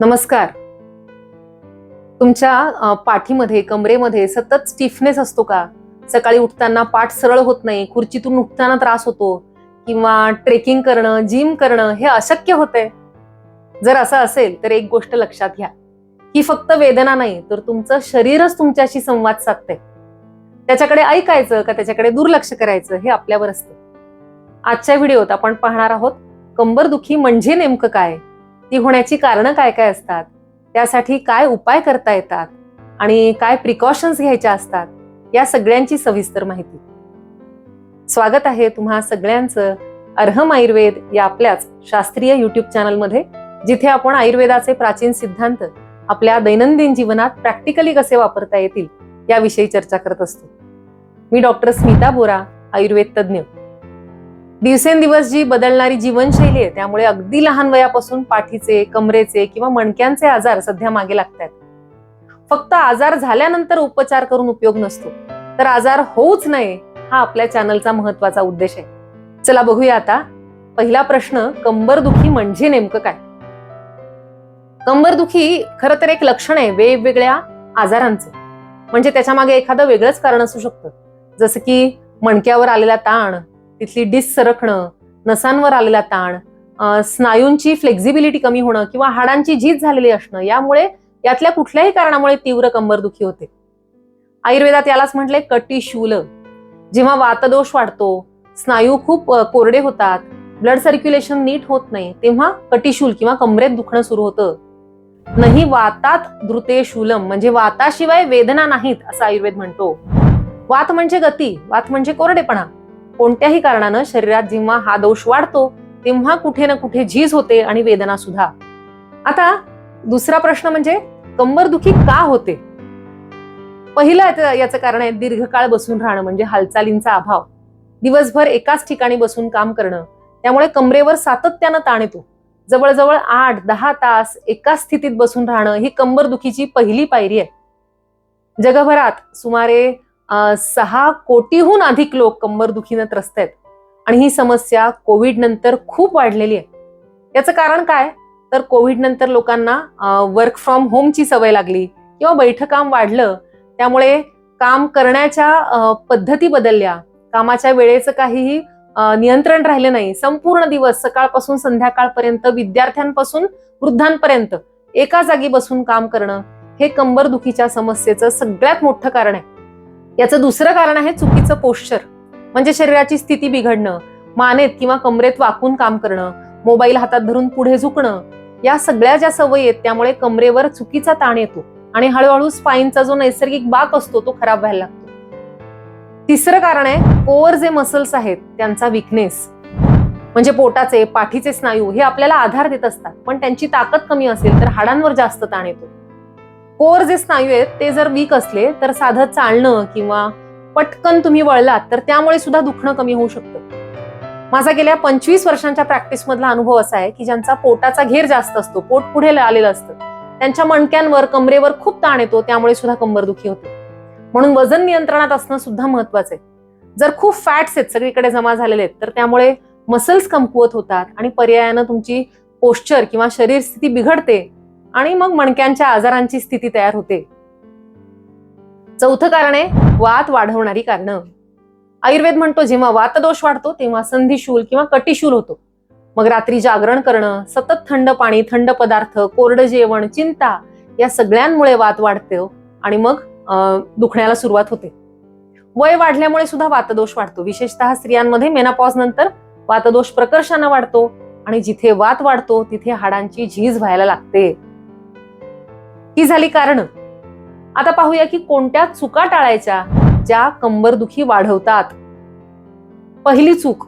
नमस्कार. तुमच्या पाठीमध्ये कमरेमध्ये सतत स्टिफनेस असतो का? सकाळी उठताना पाठ सरळ होत नाही खुर्चीतून उठताना त्रास होतो किंवा ट्रेकिंग करणं जिम करणं हे अशक्य होतंय? जर असं असेल तर एक गोष्ट लक्षात घ्या. ही फक्त वेदना नाही तर तुमचं शरीरच तुमच्याशी संवाद साधते त्याच्याकडे ऐकायचं का त्याच्याकडे दुर्लक्ष करायचं हे आपल्यावर असतं. आजच्या व्हिडिओत आपण पाहणार आहोत कंबरदुखी म्हणजे नेमकं काय? ती होण्याची कारणं काय काय असतात? त्यासाठी काय उपाय करता येतात? आणि काय प्रिकॉशन्स घ्यायच्या असतात? या सगळ्यांची सविस्तर माहिती. स्वागत आहे तुम्हा सगळ्यांचं अर्हम आयुर्वेद या आपल्याच शास्त्रीय युट्यूब चॅनलमध्ये जिथे आपण आयुर्वेदाचे प्राचीन सिद्धांत आपल्या दैनंदिन जीवनात प्रॅक्टिकली कसे वापरता येतील याविषयी चर्चा करत असतो. मी डॉक्टर स्मिता बोरा आयुर्वेद तज्ज्ञ. दिवसेंदिवस जी बदलणारी जीवनशैली आहे त्यामुळे अगदी लहान वयापासून पाठीचे कमरेचे किंवा मणक्यांचे आजार सध्या मागे लागतात फक्त आजार झाल्यानंतर उपचार करून उपयोग नसतो. तर आजार होऊच नये हा आपल्या चॅनलचा महत्त्वाचा उद्देश आहे. चला बघूया आता पहिला प्रश्न कंबरदुखी म्हणजे नेमकं काय? कंबरदुखी खरं तर एक लक्षण आहे वेगवेगळ्या आजारांचं. म्हणजे त्याच्यामागे एखादं वेगळंच कारण असू शकतं. जसं की मणक्यावर आलेला ताण तिथली डिस सरकणं नसांवर आलेला ताण स्नायूंची फ्लेक्झिबिलिटी कमी होणं किंवा हाडांची झीज झालेली असणं यामुळे यातल्या कुठल्याही कारणामुळे तीव्र कंबरदुखी होते. आयुर्वेदात यालाच म्हटले कटिशूल. जेव्हा वातदोष वाढतो स्नायू खूप कोरडे होतात ब्लड सर्क्युलेशन नीट होत नाही तेव्हा कटिशूल किंवा कमरेत दुखणं सुरू होतं. नाही वातात द्रुते शूलम म्हणजे वाताशिवाय वेदना नाहीत असं आयुर्वेद म्हणतो. वात म्हणजे गती वात म्हणजे कोरडेपणा. कोणत्याही कारणानं शरीरात जेव्हा हा दोष वाढतो तेव्हा कुठे ना कुठे झीज होते आणि वेदना सुद्धा. आता दुसरा प्रश्न म्हणजे कंबरदुखी का होते? पहिलं याचं- कारण आहे दीर्घकाळ बसून राहणं म्हणजे हालचालींचा अभाव. दिवसभर एकाच ठिकाणी बसून काम करणं. त्यामुळे कमरेवर सातत्यानं ताण येतो. जवळजवळ आठ दहा तास एकाच स्थितीत बसून राहणं ही कंबरदुखीची पहिली पायरी आहे. जगभरात सुमारे सहा कोटीहून अधिक लोक कंबरदुखीनं त्रस्त आहेत. आणि ही समस्या कोविड नंतर खूप वाढलेली आहे. याचं कारण काय? तर कोविड नंतर लोकांना वर्क फ्रॉम होमची सवय लागली किंवा बैठं काम वाढलं त्यामुळे काम करण्याच्या पद्धती बदलल्या. कामाच्या वेळेचं काहीही नियंत्रण राहिलं नाही. संपूर्ण दिवस सकाळपासून संध्याकाळपर्यंत विद्यार्थ्यांपासून वृद्धांपर्यंत एका जागी बसून काम करणं हे कंबरदुखीच्या समस्येचं सगळ्यात मोठं कारण आहे. याचं दुसरं कारण आहे चुकीचं पोश्चर म्हणजे शरीराची स्थिती बिघडणं मानेत किंवा कमरेत वाकून काम करणं मोबाईल हातात धरून पुढे झुकणं या सगळ्या ज्या सवयी आहेत त्यामुळे कमरेवर चुकीचा ताण येतो आणि हळूहळू स्पाईनचा जो नैसर्गिक बाक असतो तो खराब व्हायला लागतो. तिसरं कारण आहे कोर जे मसल्स आहेत त्यांचा विकनेस म्हणजे पोटाचे पाठीचे स्नायू हे आपल्याला आधार देत असतात पण त्यांची ताकद कमी असेल तर हाडांवर जास्त ताण येतो. कोर जे स्नायू आहेत ते जर वीक असले तर साधं चालणं किंवा पटकन तुम्ही वळलात तर त्यामुळे सुद्धा दुखणं कमी होऊ शकतं. माझा गेल्या पंचवीस वर्षांच्या प्रॅक्टिस मधला अनुभव असा आहे की ज्यांचा पोटाचा घेर जास्त असतो पोट पुढे आलेलं असतं त्यांच्या मणक्यांवर कमरेवर खूप ताण येतो त्यामुळे सुद्धा कंबरदुखी होते. म्हणून वजन नियंत्रणात असणं सुद्धा महत्वाचं आहे. जर खूप फॅट्स आहेत सगळीकडे जमा झालेले आहेत तर त्यामुळे मसल्स कमकुवत होतात आणि पर्यायानं तुमची पोश्चर किंवा शरीर स्थिती बिघडते आणि मग मणक्यांच्या आजारांची स्थिती तयार होते. चौथं कारण आहे वात वाढवणारी कारणं. आयुर्वेद म्हणतो जेव्हा वातदोष वाढतो तेव्हा संधिशूल किंवा कटिशूल होतो. मग रात्री जागरण करणं सतत थंड पाणी थंड पदार्थ कोरडं जेवण चिंता या सगळ्यांमुळे वात वाढते हो. आणि मग अं, दुखण्याला सुरुवात होते. वय वाढल्यामुळे सुद्धा वातदोष वाढतो. विशेषतः स्त्रियांमध्ये मेनापॉज नंतर वातदोष प्रकर्षानं वाढतो. आणि जिथे वात वाढतो तिथे हाडांची झीज व्हायला लागते. ही झाली कारण. आता पाहूया की कोणत्या चुका टाळायच्या ज्या कंबरदुखी वाढवतात. पहिली चूक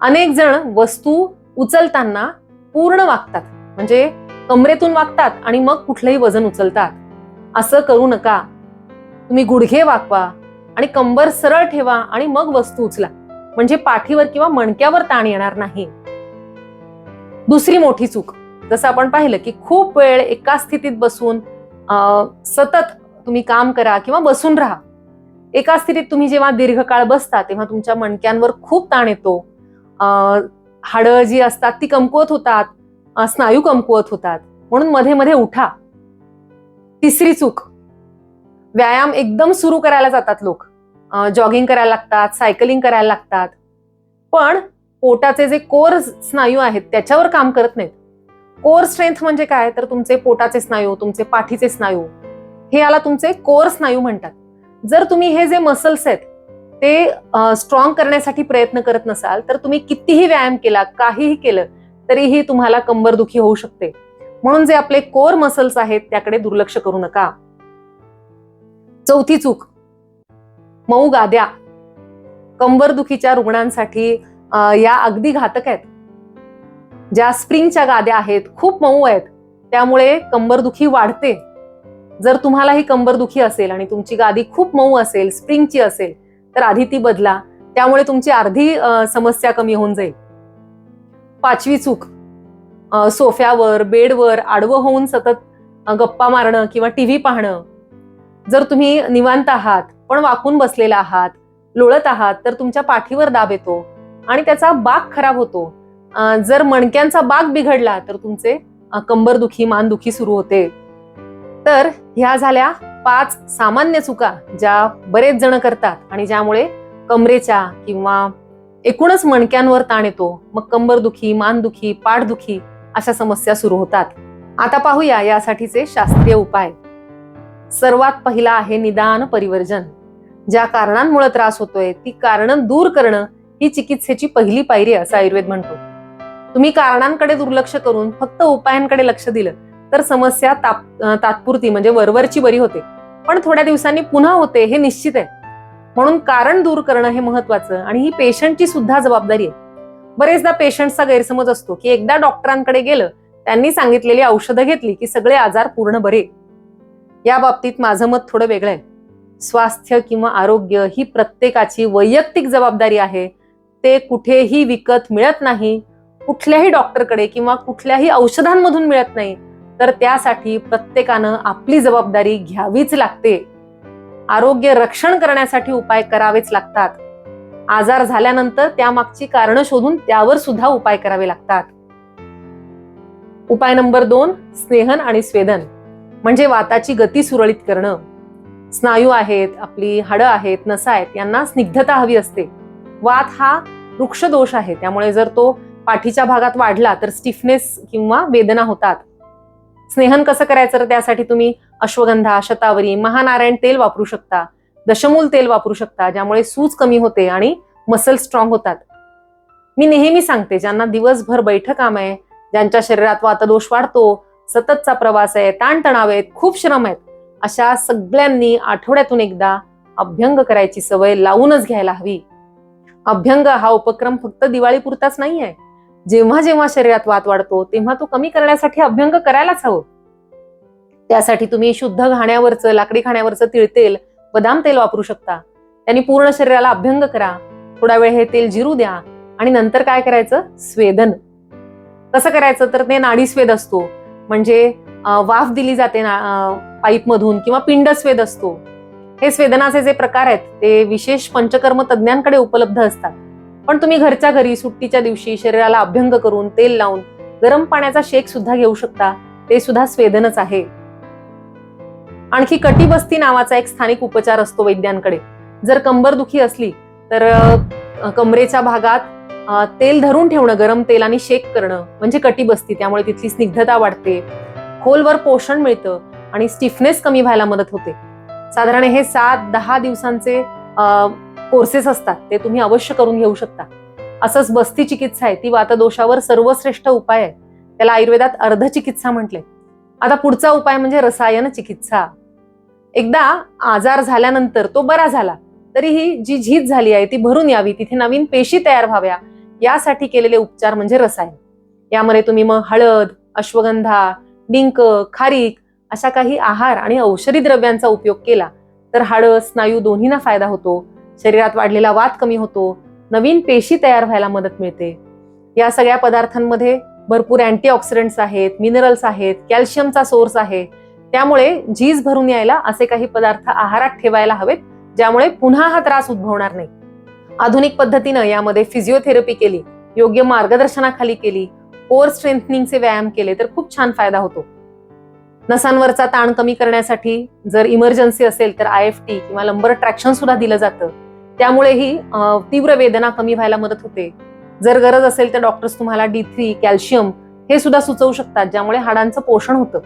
अनेक जण वस्तू उचलताना पूर्ण वागतात. म्हणजे कमरेतून वागतात आणि मग कुठलंही वजन उचलतात. असं करू नका. तुम्ही गुडघे वाकवा आणि कंबर सरळ ठेवा आणि मग वस्तू उचला. म्हणजे पाठीवर किंवा मणक्यावर ताण येणार नाही. दुसरी मोठी चूक जसं आपण पाहिलं की खूप वेळ एका स्थितीत बसून सतत तुम्ही काम करा किंवा बसून राहा. एका स्थितीत तुम्ही जेव्हा दीर्घकाळ बसता तेव्हा तुमच्या मणक्यांवर खूप ताण येतो. हाडं जी असतात ती कमकुवत होतात स्नायू कमकुवत होतात. म्हणून मध्ये मध्ये उठा. तिसरी चूक. व्यायाम एकदम सुरू करायला जातात लोक. जॉगिंग करायला लागतात सायकलिंग करायला लागतात. पण पोटाचे जे कोर स्नायू आहेत त्याच्यावर काम करत नाहीत. कोर स्ट्रेंथ म्हणजे काय? तर तुमचे पोटाचे स्नायू तुमचे पाठीचे स्नायू. हे याला तुमचे कोर स्नायू म्हणतात. जर तुम्ही हे जे मसल्स आहेत ते स्ट्रॉंग करण्यासाठी प्रयत्न करत नसाल तर तुम्ही कितीही व्यायाम केला काहीही केलं तरीही तुम्हाला कंबरदुखी होऊ शकते. म्हणून जे आपले कोर मसल्स आहेत त्याकडे दुर्लक्ष करू नका. चौथी चूक. मऊ गाद्या. कंबरदुखीच्या रुग्णांसाठी या अगदी घातक आहेत. ज्या स्प्रिंगच्या गाद्या आहेत खूप मऊ आहेत. त्यामुळे कंबरदुखी वाढते. जर तुम्हाला ही कंबरदुखी असेल आणि तुमची गादी खूप मऊ असेल स्प्रिंगची असेल तर आधी ती बदला. त्यामुळे तुमची अर्धी समस्या कमी होऊन जाईल. पाचवी चूक. सोफ्यावर बेडवर आडवं होऊन सतत गप्पा मारणं किंवा टीव्ही पाहणं. जर तुम्ही निवांत आहात पण वाकून बसलेला आहात लोळत आहात तर तुमच्या पाठीवर दाब येतो आणि त्याचा बाक खराब होतो. जर मणक्यांचा बाग बिघडला तर तुमचे कंबरदुखी मानदुखी सुरू होते. तर ह्या झाल्या पाच सामान्य चुका ज्या बरेच जण करतात आणि ज्यामुळे कमरेच्या किंवा एकूणच मणक्यांवर ताण येतो. मग कंबरदुखी मानदुखी पाठदुखी अशा समस्या सुरू होतात. आता पाहूया यासाठीचे शास्त्रीय उपाय. सर्वात पहिला आहे निदान परिवर्जन. ज्या कारणांमुळे त्रास होतोय ती कारण दूर करणं ही चिकित्सेची पहिली पायरी असं आयुर्वेद म्हणतो. तुम्ही कारणांकडे दुर्लक्ष करून फक्त उपायांकडे लक्ष दिलं तर समस्या ताप तात्पुरती म्हणजे वरवरची बरी होते. पण थोड्या दिवसांनी पुन्हा होते हे निश्चित आहे. म्हणून कारण दूर करणं हे महत्वाचं आणि ही पेशंटची सुद्धा जबाबदारी आहे. बरेचदा पेशंटचा गैरसमज असतो की एकदा डॉक्टरांकडे गेलं त्यांनी सांगितलेली औषधं घेतली की सगळे आजार पूर्ण बरे. या बाबतीत माझं मत थोडं वेगळं आहे. स्वास्थ्य किंवा आरोग्य ही प्रत्येकाची वैयक्तिक जबाबदारी आहे. ते कुठेही विकत मिळत नाही. कुठल्याही डॉक्टरकडे किंवा कुठल्याही औषधांमधून मिळत नाही तर त्यासाठी प्रत्येकानं आपली जबाबदारी घ्यावीच लागते. आरोग्य रक्षण करण्यासाठी उपाय करावेच लागतात. आजार झाल्यानंतर त्यामागची कारण शोधून त्यावर सुद्धा उपाय करावे लागतात. उपाय नंबर दोन स्नेहन आणि स्वेदन म्हणजे वाताची गती सुरळीत करणं. स्नायू आहेत आपली हाडं आहेत नसा आहेत यांना स्निग्धता हवी असते. वात हा वृक्ष दोष आहे त्यामुळे जर तो पाठीच्या भागात वाढला तर स्टिफनेस किंवा वेदना होतात. स्नेहन कसं करायचं तर त्यासाठी तुम्ही? अश्वगंधा शतावरी महानारायण तेल वापरू शकता. दशमूल तेल वापरू शकता ज्यामुळे सूज कमी होते आणि मसल स्ट्रॉंग होतात. मी नेहमी सांगते ज्यांना दिवसभर बैठक काम आहे ज्यांच्या शरीरात वातदोष वाढतो सततचा प्रवास आहे ताणतणाव आहेत खूप श्रम आहेत अशा सगळ्यांनी आठवड्यातून एकदा अभ्यंग करायची सवय लावूनच घ्यायला हवी. अभ्यंग हा उपक्रम फक्त दिवाळीपुरताच नाही आहे जेव्हा जेव्हा शरीरात वात वाढतो तेव्हा तो कमी करण्यासाठी अभ्यंग करायलाच हवं. त्यासाठी तुम्ही शुद्ध घाण्यावरचं लाकडी खाण्यावरचं तिळतेल बदाम तेल वापरू शकता. त्यांनी पूर्ण शरीराला अभ्यंग करा. थोडा वेळ हे तेल जिरू द्या आणि नंतर काय करायचं? स्वेदन. कसं करायचं? तर ते नाडी स्वेद असतो. म्हणजे वाफ दिली जाते पाईप मधून किंवा पिंड स्वेद असतो. हे स्वेदनाचे जे प्रकार आहेत ते विशेष पंचकर्म तज्ज्ञांकडे उपलब्ध असतात. पण तुम्ही घरच्या घरी सुट्टीच्या दिवशी शरीराला अभ्यंग करून तेल लावून गरम पाण्याचा शेक सुद्धा घेऊ शकता. ते सुद्धा स्वेदनच आहे. आणखी कटिबस्ती नावाचा एक स्थानिक उपचार असतो वैद्यांकडे. जर कंबर दुखी असली तर कमरेच्या भागात तेल धरून ठेवणं गरम तेलाने शेक करणं म्हणजे कटिबस्ती त्यामुळे तिथली स्निग्धता वाढते. खोलवर पोषण मिळतं आणि स्टिफनेस कमी व्हायला मदत होते. साधारण हे सात दहा दिवसांचे कोर्सेस असतात ते तुम्ही अवश्य करून घेऊ शकता. असंच बस्ती चिकित्सा आहे ती वातदोषावर सर्वश्रेष्ठ उपाय आहे. त्याला आयुर्वेदात अर्धचिकित्सा म्हटले आता पुढचा उपाय म्हणजे रसायन चिकित्सा. एकदा आजार झाल्यानंतर तो बरा झाला तरीही जी झीज झाली आहे ती भरून यावी तिथे नवीन पेशी तयार व्हाव्या यासाठी केलेले उपचार म्हणजे रसायन. यामध्ये तुम्ही मग हळद अश्वगंधा डिंक खारीक अशा काही आहार आणि औषधी द्रव्यांचा उपयोग केला तर हाडं स्नायू दोन्हींना फायदा होतो. शरीरात वाढलेला वात कमी होतो नवीन पेशी तयार व्हायला मदत मिळते. या सगळ्या पदार्थांमध्ये भरपूर अँटीऑक्सिडंट्स आहेत मिनरल्स आहेत कॅल्शियमचा सोर्स आहे. त्यामुळे झीज भरून यायला असे काही पदार्थ आहारात ठेवायला हवेत ज्यामुळे पुन्हा हा त्रास उद्भवणार नाही. आधुनिक पद्धतीनं यामध्ये फिजिओथेरपी केली योग्य मार्गदर्शनाखाली केली कोर स्ट्रेंथनिंगचे व्यायाम केले तर खूप छान फायदा होतो. नसांवरचा ताण कमी करण्यासाठी जर इमर्जन्सी असेल तर आय एफ टी किंवा लंबर ट्रॅक्शन सुद्धा दिलं जातं. त्यामुळेही तीव्र वेदना कमी व्हायला मदत होते. जर गरज असेल तर डॉक्टर्स तुम्हाला डी थ्री कॅल्शियम हे सुद्धा सुचवू शकतात ज्यामुळे हाडांचं पोषण होतं.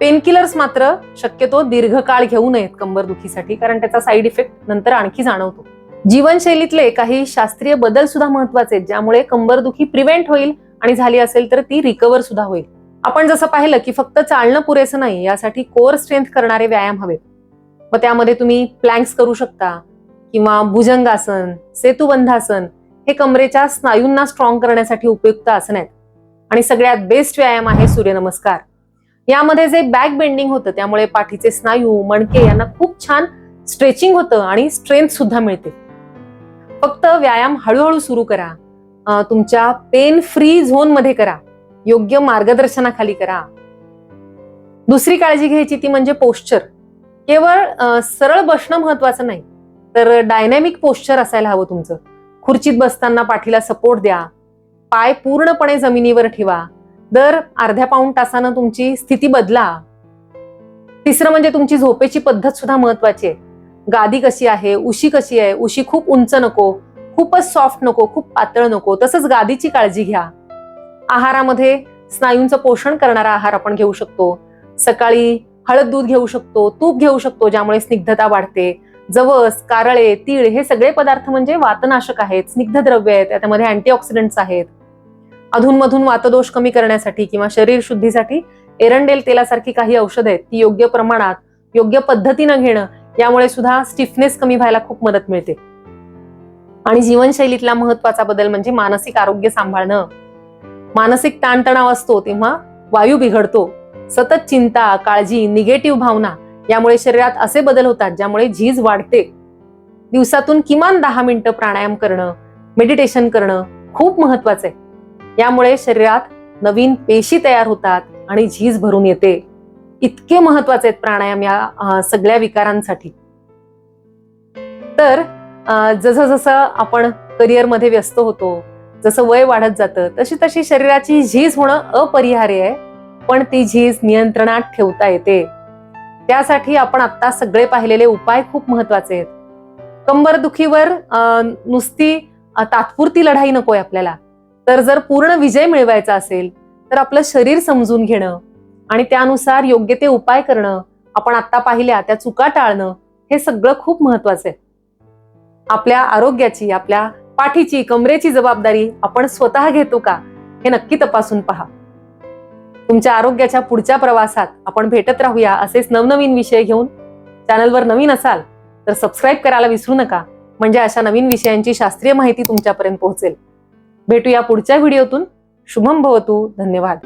पेनकिलर्स मात्र शक्यतो दीर्घकाळ घेऊ नयेत कंबरदुखीसाठी कारण त्याचा साईड इफेक्ट नंतर आणखी जाणवतो. जीवनशैलीतले काही शास्त्रीय बदल सुद्धा महत्त्वाचे आहेत ज्यामुळे कंबरदुखी प्रिव्हेंट होईल आणि झाली असेल तर ती रिकवर सुद्धा होईल. आपण जसं पाहिलं की फक्त चालणं पुरेसं नाही यासाठी कोर स्ट्रेंथ करणारे व्यायाम हवेत. मग त्यामध्ये तुम्ही प्लँक्स करू शकता किंवा भुजंगासन सेतुबंधासन हे कमरेच्या स्नायूंना स्ट्रॉंग करण्यासाठी उपयुक्त आसन आहेत आणि सगळ्यात बेस्ट व्यायाम आहे सूर्यनमस्कार. यामध्ये जे बॅक बेंडिंग होतं त्यामुळे पाठीचे स्नायू मणके यांना खूप छान स्ट्रेचिंग होतं आणि स्ट्रेंथ सुद्धा मिळते. फक्त व्यायाम हळूहळू सुरू करा. तुमच्या पेन फ्री झोनमध्ये करा. योग्य मार्गदर्शनाखाली करा. दुसरी काळजी घ्यायची ती म्हणजे पोश्चर केवळ सरळ बसणं महत्वाचं नाही. तर डायनॅमिक पोश्चर असायला हवं तुमचं. खुर्चीत बसताना पाठीला सपोर्ट द्या. पाय पूर्णपणे जमिनीवर ठेवा. दर अर्ध्या पाऊण तासानं तुमची स्थिती बदला. तिसरं म्हणजे तुमची झोपेची पद्धत सुद्धा महत्वाची आहे. गादी कशी आहे उशी कशी आहे उशी खूप उंच नको खूपच सॉफ्ट नको खूप पातळ नको तसंच गादीची काळजी घ्या. आहारामध्ये स्नायूंचं पोषण करणारा आहार आपण घेऊ शकतो. सकाळी हळद दूध घेऊ शकतो तूप घेऊ शकतो ज्यामुळे स्निग्धता वाढते. जवस कारळे तीळ हे सगळे पदार्थ म्हणजे वातनाशक आहेत. स्निग्ध द्रव्य आहेत. त्यामध्ये अँटीऑक्सिडंट्स आहेत. अधूनमधून वातदोष कमी करण्यासाठी किंवा शरीर शुद्धीसाठी एरंडेल तेलासारखी काही औषधं आहेत. ती योग्य प्रमाणात योग्य पद्धतीनं घेणं यामुळे सुद्धा स्टिफनेस कमी व्हायला खूप मदत मिळते. आणि जीवनशैलीतला महत्त्वाचा बदल म्हणजे मानसिक आरोग्य सांभाळणं. मानसिक ताणतणाव असतो तेव्हा वायू बिघडतो. सतत चिंता काळजी निगेटिव्ह भावना यामुळे शरीरात असे बदल होतात ज्यामुळे झीज वाढते. दिवसातून किमान दहा मिनिटं प्राणायाम करणं मेडिटेशन करणं खूप महत्वाचं आहे. यामुळे शरीरात नवीन पेशी तयार होतात आणि झीज भरून येते. इतके महत्त्वाचे आहेत प्राणायाम या सगळ्या विकारांसाठी. तर जसं जसं आपण करिअरमध्ये व्यस्त होतो जसं वय वाढत जातं तशी तशी शरीराची झीज होणं अपरिहार्य आहे. पण ती झीज नियंत्रणात ठेवता येते. त्यासाठी आपण आता सगळे पाहिलेले उपाय खूप महत्त्वाचे आहेत. कंबरदुखीवर अं, नुसती तात्पुरती लढाई नकोय आपल्याला. तर जर पूर्ण विजय मिळवायचा असेल तर आपलं शरीर समजून घेणं आणि त्यानुसार योग्य ते उपाय करणं आपण आता पाहिल्या त्या चुका टाळणं हे सगळं खूप महत्वाचं आहे. आपल्या आरोग्याची आपल्या पाठीची कमरेची जबाबदारी आपण स्वतः घेतो का हे नक्की तपासून पहा. तुमच्या आरोग्याच्या पुढच्या प्रवासात आपण भेटत राहूया असेच नवनवीन विषय घेऊन. चॅनलवर नवीन असाल तर सबस्क्राईब करायला विसरू नका. म्हणजे अशा नवीन विषयांची शास्त्रीय माहिती तुमच्यापर्यंत पोहोचेल. भेटूया पुढच्या व्हिडिओतून. शुभम भवतू. धन्यवाद.